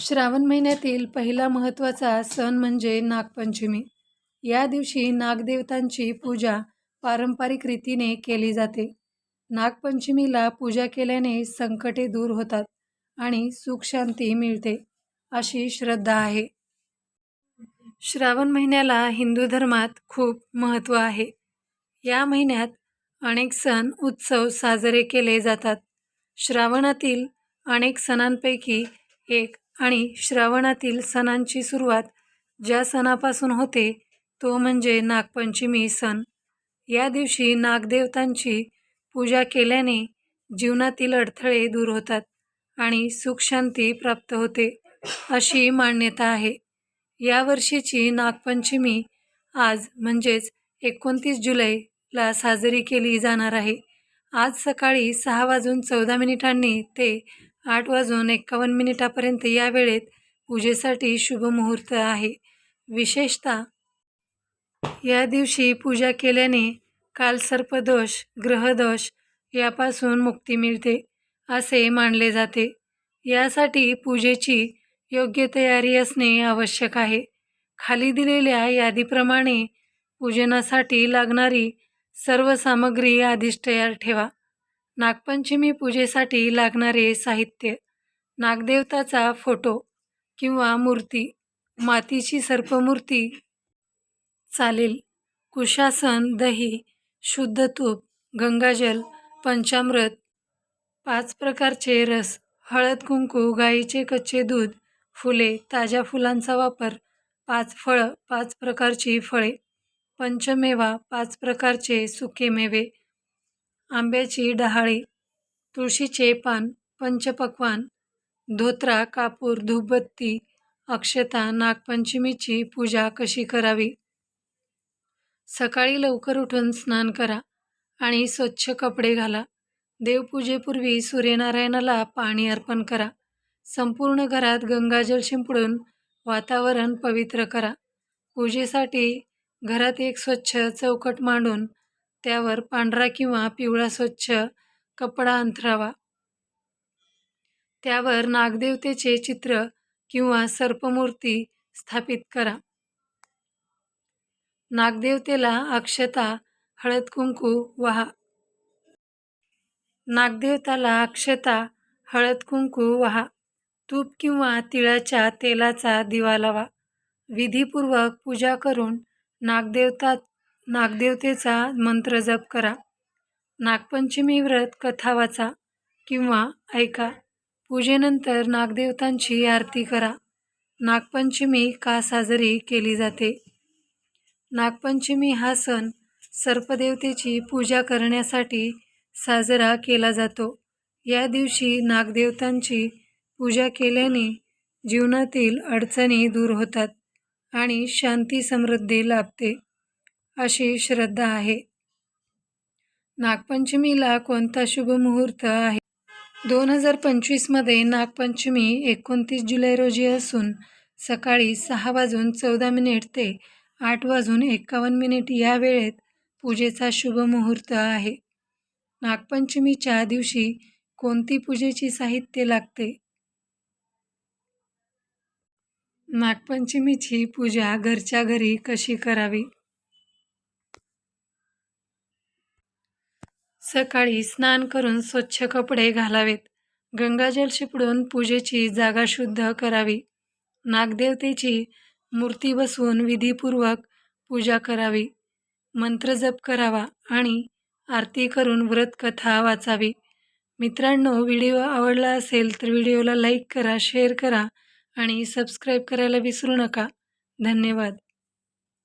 श्रावण महिन्यातील पहिला महत्त्वाचा सण म्हणजे नागपंचमी. या दिवशी नागदेवतांची पूजा पारंपरिक रीतीने केली जाते. नागपंचमीला पूजा केल्याने संकटे दूर होतात आणि सुखशांती मिळते, अशी श्रद्धा आहे. श्रावण महिन्याला हिंदू धर्मात खूप महत्त्व आहे. या महिन्यात अनेक सण उत्सव साजरे केले जातात. श्रावणातील अनेक सणांपैकी एक आणि श्रावणातील सणांची सुरुवात ज्या सणापासून होते तो म्हणजे नागपंचमी सण. या दिवशी नागदेवतांची पूजा केल्याने जीवनातील अडथळे दूर होतात आणि सुखशांती प्राप्त होते, अशी मान्यता आहे. या वर्षीची नागपंचमी आज म्हणजेच एकोणतीस जुलैला साजरी केली जाणार आहे. आज सकाळी सहा वाजून चौदा मिनिटांनी ते आठ वाजून एक्कावन्न मिनिटापर्यंत या वेळेत पूजेसाठी शुभ मुहूर्त आहे. विशेषतः या दिवशी पूजा केल्याने कालसर्पदोष, ग्रहदोष यापासून मुक्ती मिळते, असे मानले जाते. यासाठी पूजेची योग्य तयारी असणे आवश्यक आहे. खाली दिलेल्या यादीप्रमाणे पूजनासाठी लागणारी सर्व सामग्री आधीच तयार ठेवा. नागपंचमी पूजेसाठी लागणारे साहित्य: नागदेवताचा फोटो किंवा मूर्ती, मातीची सर्पमूर्ती चालेल, कुशासन, दही, शुद्ध तूप, गंगाजल, पंचामृत, पाच प्रकारचे रस, हळद-कुंकू, गाईचे कच्चे दूध, फुले, ताज्या फुलांचा वापर, पाच फळं, पाच प्रकारची फळे, पंचमेवा, पाच प्रकारचे सुके मेवे, आंब्याची डहाळी, तुळशीचे पान, पंचपक्वान धोत्रा कापूर, धूपबत्ती, अक्षता. नागपंचमीची पूजा कशी करावी? सकाळी लवकर उठून स्नान करा आणि स्वच्छ कपडे घाला. देवपूजेपूर्वी सूर्यनारायणाला पाणी अर्पण करा. संपूर्ण घरात गंगाजल शिंपडून वातावरण पवित्र करा. पूजेसाठी घरात एक स्वच्छ चौकट मांडून त्यावर पांढरा किंवा पिवळा स्वच्छ कपडा अंथरावा. त्यावर नागदेवतेचे चित्र किंवा सर्पमूर्ती स्थापित करा. नागदेवतेला अक्षता, हळद-कुंकू वाहा. नागदेवताला अक्षता, हळद-कुंकू वाहा. तूप किंवा तिळाच्या तेलाचा दिवा लावा. विधीपूर्वक पूजा करून नागदेवता नागदेवतेचा मंत्र जप करा. नागपंचमी व्रत कथा वाचा किंवा ऐका. पूजेनंतर नागदेवतांची आरती करा. नागपंचमी का साजरी केली जाते? नागपंचमी हा सण सर्पदेवतेची पूजा करण्यासाठी साजरा केला जातो. या दिवशी नागदेवतांची पूजा केल्याने जीवनातील अडचणी दूर होतात आणि शांती-समृद्धी लाभते, अशी श्रद्धा आहे. नागपंचमीला कोणता शुभ मुहूर्त आहे? दोन हजार पंचवीसमध्ये नागपंचमी एकोणतीस जुलै रोजी असून सकाळी सहा वाजून चौदा मिनिट ते आठ वाजून एक्कावन्न मिनिट या वेळेत पूजेचा शुभ मुहूर्त आहे. नागपंचमीच्या दिवशी कोणती पूजेची साहित्य लागते? नागपंचमीची पूजा घरच्या घरी कशी करावी? सकाळी स्नान करून स्वच्छ कपडे घालावेत. गंगाजल शिपडून पूजेची जागा शुद्ध करावी. नागदेवतेची मूर्ती बसवून विधीपूर्वक पूजा करावी. मंत्रजप करावा आणि आरती करून व्रतकथा वाचावी. मित्रांनो, व्हिडिओ आवडला असेल तर व्हिडिओला लाईक करा, शेअर करा आणि सबस्क्राईब करायला विसरू नका. धन्यवाद.